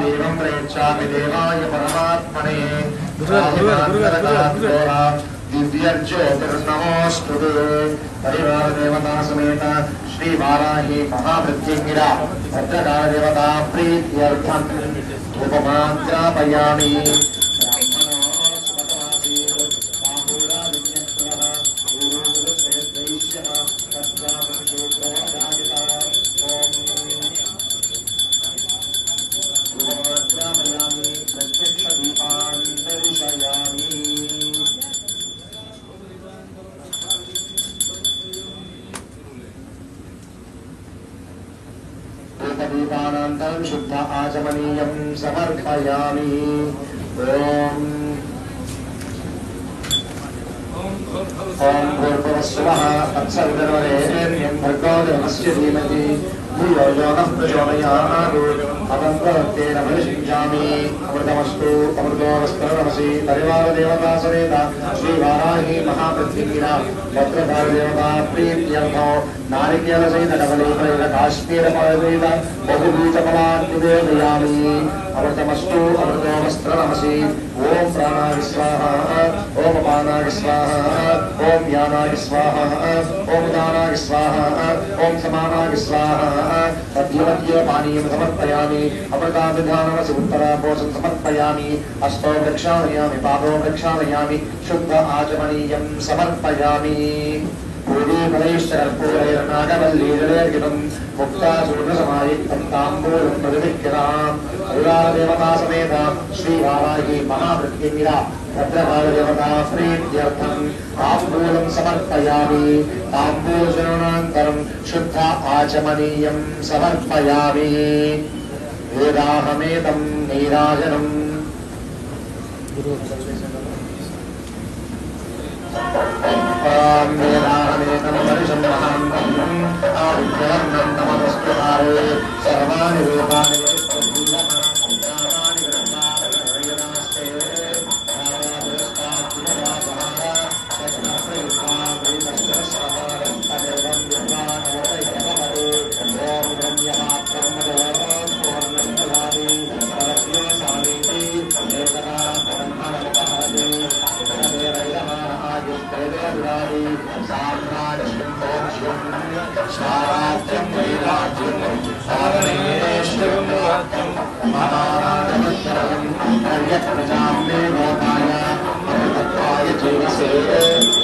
देवं प्रयच्छामि देवाय परमात्मने। दिव्यर्ज्योतिर्नमोऽस्तु परिवारदेवता समेत श्री वाराही महाभृत्युङ्गिरा भद्रकालदेवता प्रीत्यर्थम् उपमात्रापयामि दीपानन्तरं शुद्ध आचमनीयं समर्पयामि। ॐ। ॐ भूर्भुवस्वः तत्सवितर्वरेण्यं भर्गो देवस्य धीमहि। धियो यो नः प्रचोदयात्। अतं प्रवृत्तेन परिशिञ्चामि अमृतमस्तु अमृतोऽवस्करणमसि परिवारदेवता समेत श्रीवाराही महापृथ्वीरा भद्रकालदेवता प्रीत्यर्थो नारिकेलसहितकवलीफलेन काश्मीरपरवेद बहुबीजफलान् निवेदयामि अमृतमस्तु अमृतोऽवस्करणमसि ॐ प्राणाय स्वाहा, ॐ अपानाय स्वाहा, ॐ ज्ञानाय स्वाहा, ॐ दानाय स्वाहा, ॐ समानाय स्वाहा। मध्ये मध्ये पानीयं समर्पयामि। अमृताभिधानमसि उत्तरापोषं समर्पयामि अष्टो प्रक्षालयामि पादो प्रक्षालयामि शुद्ध आचमनीयं समर्पयामि। पूर्वीफलैश्चरपूरैर्नागवल्लीजलेर्गितं मुक्तासूर्णसमायुक्तं ताम्बूलं प्रतिभिक्यताम् अविरादेवता समेत श्रीवाराही महाभृत्युङ्गिरा भद्रकालदेवता प्रीत्यर्थं ताम्बूलं समर्पयामि। शुद्ध आचमनीयं समर्पयामि। वेदाहमेतं नीराजनम्। वेदाहमेतं वर्षं महान्तम् आदित्यवर्णं नमस्कृतारे सर्वाणि वेदानि है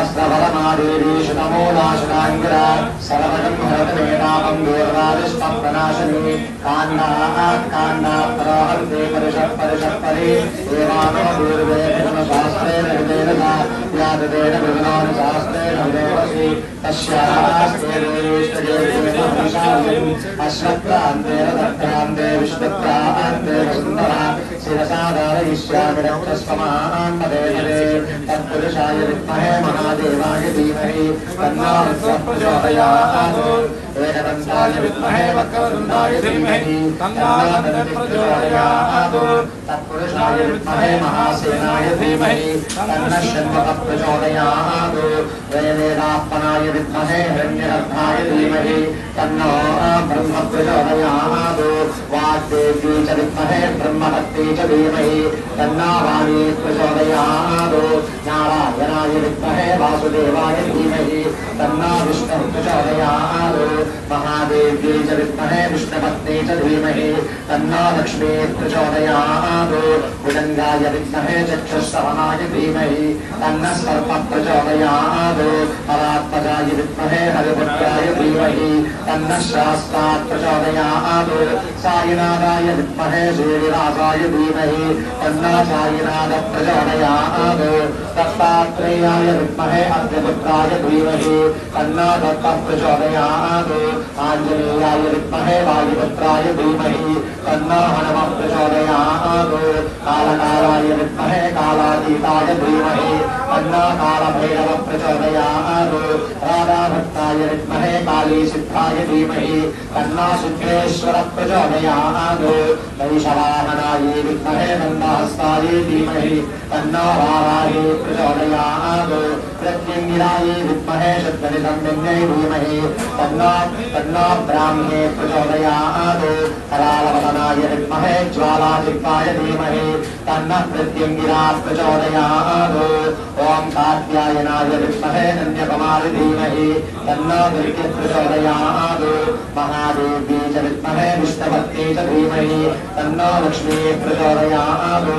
हस्तवरमादेवीषु नमो नाशनाङ्गिर सरवणम् भरतवेणापम् दूर्वादिष्टप्रनाशिनी कान्नाः कान्नाप्राहन्ते परिषत्परिषत्परि देवानवपूर्वेण शास्त्रेण हृदेन ज्ञातदेन मृगणानि शास्त्रेण विदेवसि तस्यास्ते देवेष्टदेवेन अश्वक्रान्तेन तत्रान्ते विश्वक्रान्ते वसुन्दरा शिरसाधारयिष्यामि रक्तस्वमान्मदेवदे तत्पुरुषाय विद्महे महादेवाय धीमहि तन्नामस्वः प्रचोदयात् एकदन्ताय विद्महे वक्रवृन्दाय धीमहि तन्नामस्वः प्रचोदयात् पुरुषाय विद्महे महासेनाय धीमहि। तन्नः शन्वः प्रचोदयात् वेदेनात्मनाय विद्महे हिरण्यरत्नाय धीमहि। तन्नो ब्रह्म प्रचोदयात् वाग्देवी च विद्महे ब्रह्महत्ते च धीमहि। तन्ना वाणी प्रचोदयात् नारायणाय विद्महे वासुदेवाय धीमहि। तन्ना विष्णुः प्रचोदयात् महादेव्यै च विद्महे विष्णुपत्नी च धीमहि। तन्ना लक्ष्मी प्रचोदयात् Ireland. भुजङ्गाय विद्महे चक्षुस्तवनाय धीमहि तन्नः सर्पः प्रचोदयात् परात्मजाय विद्महे हरिभद्राय धीमहि तन्नः शास्तात् प्रचोदयात् सायिनादाय विद्महे सूर्यरासाय धीमहि तन्नः सायिनादः प्रचोदयात् दत्तात्रेयाय विद्महे अर्धपुत्राय धीमहि तन्नः दत्तः प्रचोदयात् आञ्जनेयाय विद्महे वायुपुत्राय धीमहि तन्नः हनमः प्रचोदयात् कालकालाय विद्महे कालातीताय धीमहि। कालभैरव प्रचोदयामो राधाभक्ताय विद्महे काली सिद्धाय धीमहि कन्ना सिद्धेश्वर प्रचोदयामो वैशवाहनायै नन्दहस्ताय धीमहि तन्ना वारायै प्रचोदयामो प्रत्यङ्गिरायै विद्महे शब्दनिसंगन्यै धीमहि तन्ना तन्ना ब्राह्मे प्रचोदयामो करालवदनाय विद्महे ज्वालाचित्ताय धीमहि तन्नः प्रत्यङ्गिरा प्रचोदयामो ओम ॐ कात्यायनाय विद्महे नन्द्यकुमारि धीमहि तन्नो दुर्गे प्रचोदयात् च विद्महे विष्णुपत्यै च धीमहि तन्नो लक्ष्मी प्रचोदयात्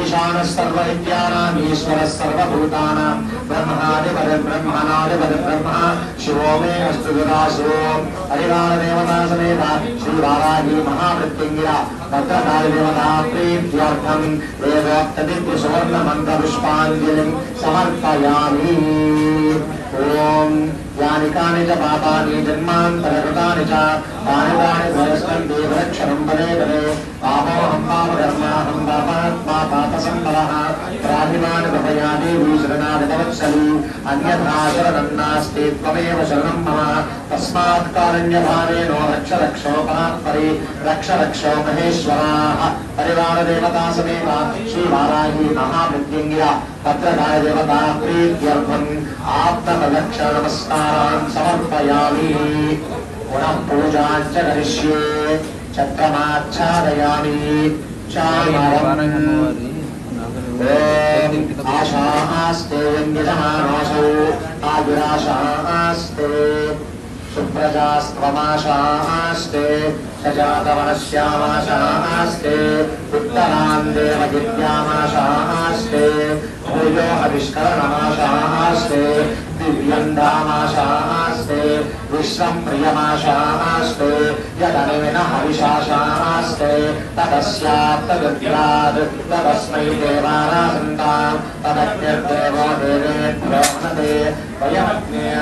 ईशानः सर्वविद्यानाम्, ईश्वरः सर्वभूतानां ब्रह्मादिपदब्रह्मणादिपदब्रह्म शिवो मे अस्तु गुराशिवो हरिवारदेवता समेता श्रीवाराही महामृत्युञ्जया। भद्रकाली प्रीत्यर्थम्। वेदोक्तदिव्य सुवर्ण मन्त्रपुष्पाञ्जलिं समर्पयामि ॐ यानि कानि च पापानि जन्मान्तरकृतानि च, तानि तानि भयस्कं देवरक्षणं पदे पदे पापोऽहं पापात्मा पापसम्भवः प्राहिमानि कृपया देवी शरणागतवत्सली अन्यथा शरणं नास्ति, त्वमेव शरणं मम। तस्मात् कारुण्यभावेनो रक्ष रक्षोपरात्परि रक्ष रक्षो महेश्वराः। परिवारदेवता समेत श्रीवाराही महामृत्युञ्जया भद्रकाय देवता प्रीत्यर्थम् आप्तप्रदक्षिणनमस्कारान् समर्पयामि। पुनः पूजाञ्च करिष्ये चक्रमाच्छादयामि। चामरम् आशास्ते यज्ञजमानोऽसौ आयुराशास्ते सुप्रजास्त्वमाशास्ते सजातवनश्यामाशास्ते उत्तरान् देवगित्यामाशास्ते भूयो हविष्करणमाशास्ते दिव्यन्धामाशास्ते विश्वं प्रियमाशास्ते यदनेन हविषाशास्ते तदस्यात् तदद्यात् तदस्मै देवानासन्तां तदग्निर्देवो देवेभ्यो मनते वयमग्निर्मानुषाः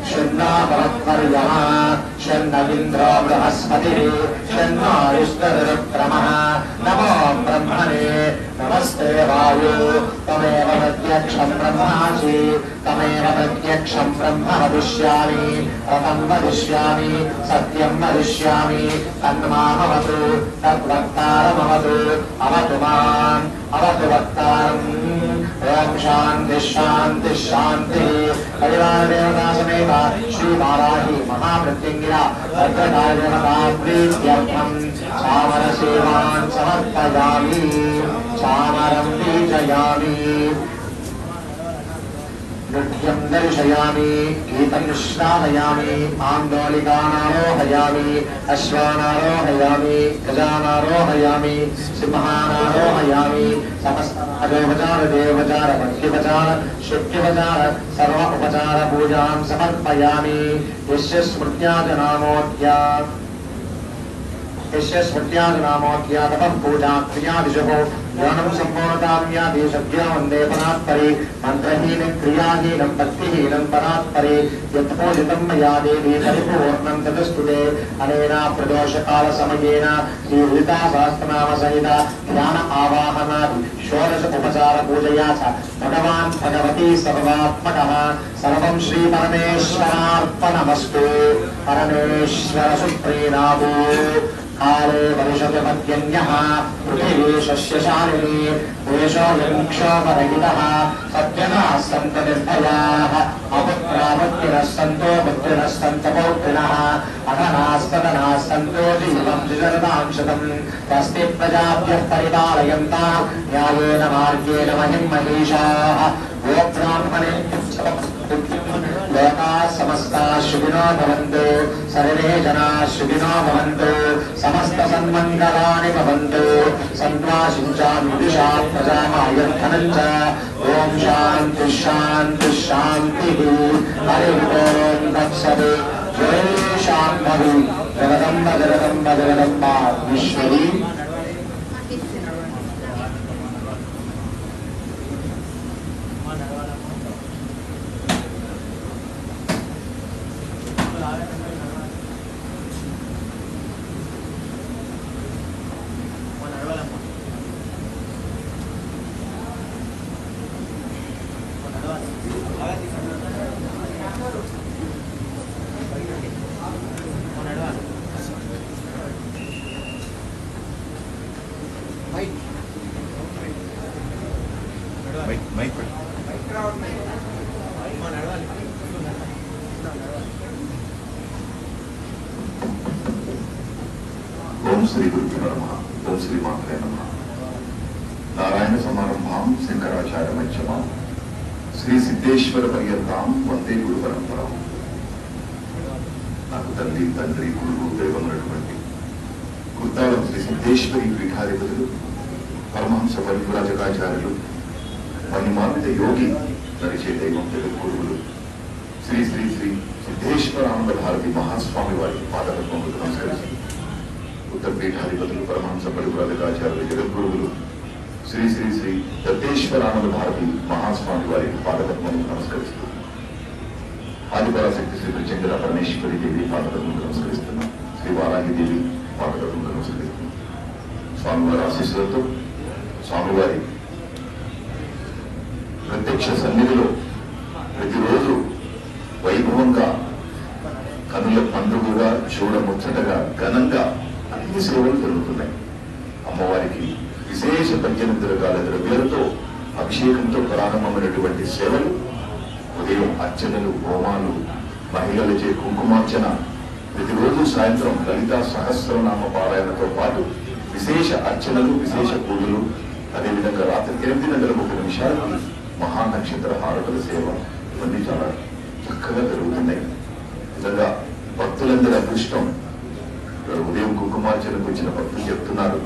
शन्न इन्द्रो बृहस्पतिः शन्नो विष्णुरुक्रमः नमो ब्रह्मणे नमस्ते वायु। तमेव प्रत्यक्षं ब्रह्मासि तमेव प्रत्यक्षं ब्रह्म वदिष्यामि रथं वदिष्यामि सत्यं वदिष्यामि तन्मामवतु तद्वक्तारमवतु अवतु माम् अवतु वक्तारम्। ॐ शान्ति शान्ति शान्तिः परिवारेण दासमे महामृत्युङ्गिरा बालाहि महामृत्तिञ्ज्ञा चामरसेवान् समर्पयामि। चामरम् पीजयामि नृत्यं दर्शयामि गीतं श्रावयामि आन्दोलिकानारोहयामि, अश्वानारोहयामि, गजानारोहयामि, सिंहानारोहयामि समस्तराजोपचार देवचार भक्तिपचार शुक्तिपचार सर्व उपचार पूजां समर्पयामि, यस्य स्मृत्याजनामोद्या यस्य स्मृत्यादिनामोऽध्यातपः पूजा क्रियादिशो ज्ञानं सम्पूर्णकाम्यादिशभ्या वन्दे परात्परे मन्त्रहीनं क्रियाहीनं भक्तिहीनं परात्परे यत्पूजितं मया देवी परिपूर्णं तदस्तुते अनेन प्रदोषकालसमयेन श्रीललिता सहस्रनामसहित ध्यान आवाहनादि षोडश उपचार पूजया च भगवान् भगवती सर्वात्मकः सर्वं श्रीपरमेश्वरार्पणमस्तु परमेश्वर सुप्रीणाभू काले वर्षपत्यन्यः पृथिवी शस्यशालिनी देशोऽयं क्षोभरहितः सत्यनाः सन्त निर्भयाः अपुत्रापुत्रिणः सन्तो पुत्रिणः पौत्रिणः अधनास्तदनाः सन्तो जीवं जिगरदां शतम् प्रजाभ्यः परिपालयन्ता न्यायेन मार्गेण महिं महिषाः गोब्राह्मणे लोकाः समस्ताः सुखिनो भवन्तु सर्वे जनाः सुखिनो भवन्तु समस्तसन्मङ्गलानि भवन्तु सन्त्वासिञ्चामि दिशा प्रजामायर्थनं च ॐ शान्ति शान्ति, शान्तिः। हरिः ओम् तत्सत् जय शाम्भवी। जगदम्ब जगदम्ब, जगदम्बा ईश्वरी శ్రీ గురుభ్యో నమ. ఓం శ్రీ మాత్రే నమ. నారాయణ సమారంభాం శంకరాచార్య మధ్యమాం. శ్రీ సిద్ధేశ్వర పర్యంతాం వందే గురు పరంపర. నాకు తల్లి తండ్రి గురువు దైవమైనటువంటి కృతాలం శ్రీ సిద్ధేశ్వరి పీఠాధిపతులు పరమహంస పరిపురాజకాచార్యులు మణిమార్మిత యోగి నడిచే దైవం తెలుగు గురువులు శ్రీ శ్రీ శ్రీ సిద్ధేశ్వరానంద భారతి మహాస్వామి వారి పాదపద్మములకు నమస్కరిస్తుంది ఉత్తరపీఠాధిపతులు పరమహంస పరిపురాధికాచార్యులు జగద్గురువులు శ్రీ శ్రీ శ్రీ దత్తేశ్వరానంద భారతి మహాస్వామి వారి పాదపద్మను నమస్కరిస్తూ ఆదిపరాశక్తి శ్రీ చంద్ర పరమేశ్వరి దేవి పాదపద్మను నమస్కరిస్తున్నాం. శ్రీ వారాహి దేవి పాదపద్మను నమస్కరిస్తున్నాం. స్వామివారి ఆశీస్సులతో స్వామివారి ప్రత్యక్ష సన్నిధిలో ప్రతిరోజు వైభవంగా కనుల పండుగగా చూడముచ్చటగా ఘనంగా అన్ని సేవలు జరుగుతున్నాయి. అమ్మవారికి విశేష పద్దెనిమిది రకాల ద్రవ్యాలతో అభిషేకంతో ప్రారంభమైనటువంటి సేవలు ఉదయం అర్చనలు హోమాలు మహిళలచే కుంకుమార్చన ప్రతిరోజు సాయంత్రం లలిత సహస్రనామ పారాయణతో పాటు విశేష అర్చనలు విశేష పూజలు అదేవిధంగా రాత్రి ఎనిమిది గంటల ముప్పై నిమిషాలకి మహానక్షత్ర హారతుల సేవ ఇవన్నీ చాలా చక్కగా జరుగుతున్నాయి. నిజంగా భక్తులందరి అదృష్టం ఉదయం కుంకుమార్చనకు వచ్చిన భక్తులు చెప్తున్నారు.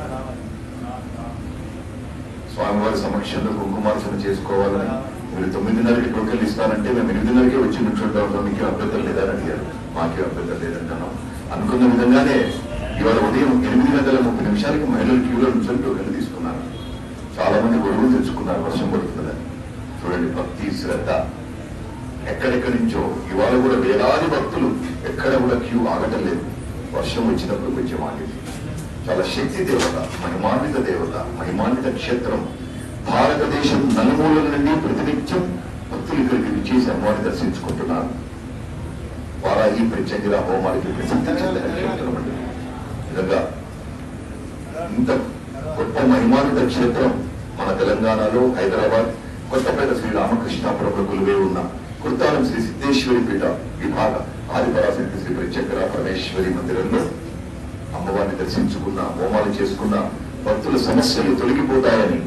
స్వామివారి సమక్షంలో కుంకుమార్చన చేసుకోవాలని. మీరు తొమ్మిదిన్నరకి టోకెన్ ఇస్తానంటే మేము ఎనిమిదిన్నరకే వచ్చి నుంచుంటాం మీకు అభ్యంతరం లేదని అడిగారు. మాకే అభ్యంతరం లేదంటున్నాం. అనుకున్న విధంగానే ఇవాళ ఉదయం ఎనిమిది గంటల ముప్పై నిమిషాలకి మహిళలు క్యూలో నుంచి టోకెన్ తీసుకున్నారు. చాలా మంది గొడవలు తెచ్చుకున్నారు వర్షం పడుతుందని. చూడండి భక్తి శ్రద్ధ. ఎక్కడెక్కడి నుంచో ఇవాళ కూడా వేలాది భక్తులు ఎక్కడ కూడా క్యూ ఆగటం లేదు. వర్షం వచ్చినప్పుడు కొంచెం ఆగింది చాలా శక్తి దేవత మహిమాన్విత దేవత మహిమాన్విత క్షేత్రం భారతదేశం నలుమూలల నుండి ప్రతినిత్యం భక్తులు ఇక్కడికి విచ్చేసి అమ్మవారిని దర్శించుకుంటున్నారు ఈ ప్రత్యంగిర హోమానికి ప్రసిద్ధి చెందిన క్షేత్రం అండి నిజంగా ఇంత గొప్ప మహిమాన్విత క్షేత్రం మన తెలంగాణలో హైదరాబాద్ కొత్తపేట శ్రీ రామకృష్ణాపురంలో కొలువే ఉన్న కుర్తాలం శ్రీ సిద్ధేశ్వరి పీఠ విభాగ ఆదిపరాశక్తి శ్రీ ప్రత్యంకర పరమేశ్వరి మందిరంలో అమ్మవారిని దర్శించుకున్న హోమాలు చేసుకున్న భక్తుల సమస్యలు తొలగిపోతాయని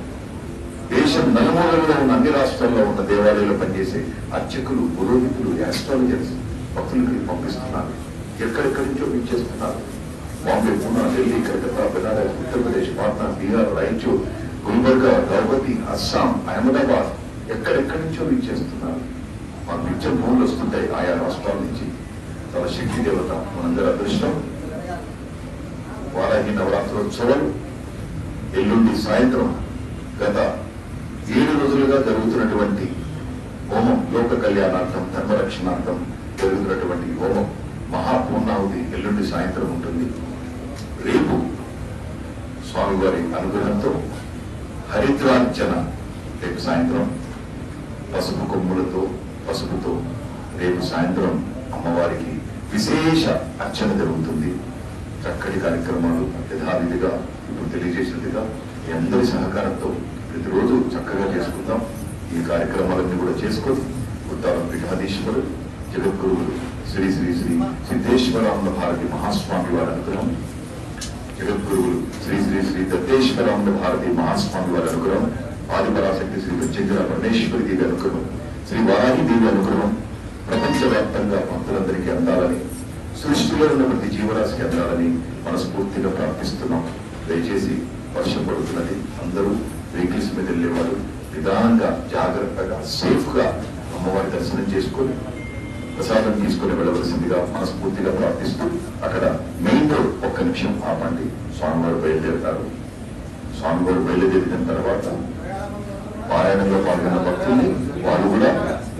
దేశం నలుమూలలో ఉన్న అన్ని రాష్ట్రాల్లో ఉన్న దేవాలయాల్లో పనిచేసే అర్చకులు పురోహితులు యాస్ట్రాలజర్స్ భక్తులకి పంపిస్తున్నారు. ఎక్కడెక్కడి నుంచో చేస్తున్నారు బాంబే పూనా ఢిల్లీ కలకత్తా బెనారస్ ఉత్తరప్రదేశ్ పాట్నా బీహార్ రాయచూర్ గుల్బర్గా గౌహతి అస్సాం అహ్మదాబాద్ ఎక్కడెక్కడి నుంచో చేస్తున్నారు మనకు ఇచ్చే భూములు వస్తుంటాయి. ఆయా రాష్ట్రాల నుంచి. చాలా శక్తి దేవత మనందరి అదృష్టం. వారాహి నవరాత్రోత్సవం. ఎల్లుండి సాయంత్రం గత ఏడు రోజులుగా జరుగుతున్నటువంటి హోమం లోక కళ్యాణార్థం ధర్మరక్షణార్థం జరుగుతున్నటువంటి హోమం మహాపూర్ణాహుతి ఎల్లుండి సాయంత్రం ఉంటుంది. రేపు స్వామివారి అనుగ్రహంతో హరిద్రార్చన రేపు సాయంత్రం పసుపు కొమ్ములతో పసుపుతో రేపు సాయంత్రం అమ్మవారికి విశేష అర్చన జరుగుతుంది. చక్కటి కార్యక్రమాలు యథావిధిగా ఇప్పుడు తెలియజేసినట్టుగా మీ అందరి సహకారంతో ప్రతిరోజు చక్కగా చేసుకుందాం. ఈ కార్యక్రమాలన్నీ కూడా చేసుకొని ఉత్తారం పీఠాధీశ్వరు జగద్గురువులు శ్రీ శ్రీ శ్రీ సిద్ధేశ్వరానంద భారతి మహాస్వామి వారి అనుగ్రహం జగద్గురువులు శ్రీ శ్రీ శ్రీ దత్తేశ్వరానంద భారతి మహాస్వామి వారి అనుగ్రహం ఆదిపరాశక్తి శ్రీ చంద్ర పరమేశ్వరి దేవి అనుగ్రహం శ్రీ వారాహి దేవి అనుగ్రహం ప్రపంచవ్యాప్తంగా భక్తులందరికీ అందాలని సృష్టిలో ఉన్న ప్రతి జీవరాశికి అందాలని మనస్ఫూర్తిగా ప్రార్థిస్తున్నాం. దయచేసి వర్షం పడుతున్నది అందరూ వెహికల్స్ మీద వెళ్ళేవారు. నిదానంగా జాగ్రత్తగా సేఫ్గా అమ్మవారి దర్శనం చేసుకొని ప్రసాదం తీసుకుని వెళ్ళవలసిందిగా మనస్ఫూర్తిగా ప్రార్థిస్తూ అక్కడ మెయిన్ రోడ్ ఒక్క నిమిషం ఆపండి. స్వామివారు బయలుదేరుతారు. స్వామివారు బయలుదేరిన తర్వాత పారాయణంలో పాల్గొన్న భక్తులు వారు కూడా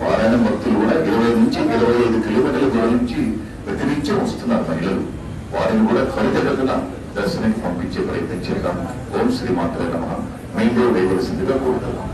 పారాయణ భక్తులు కూడా ఇరవై నుంచి ఇరవై ఐదు కిలోమీటర్ల దూరం నుంచి ప్రతినిత్యం వస్తున్నారు మహిళలు. వారిని కూడా త్వరితగతిన దర్శనానికి పంపించే ప్రయత్నం చేద్దాం. ఓం శ్రీ మాత్ర నమ. మెయిన్ రోడ్ వేయవలసిందిగా కోరుతున్నాం.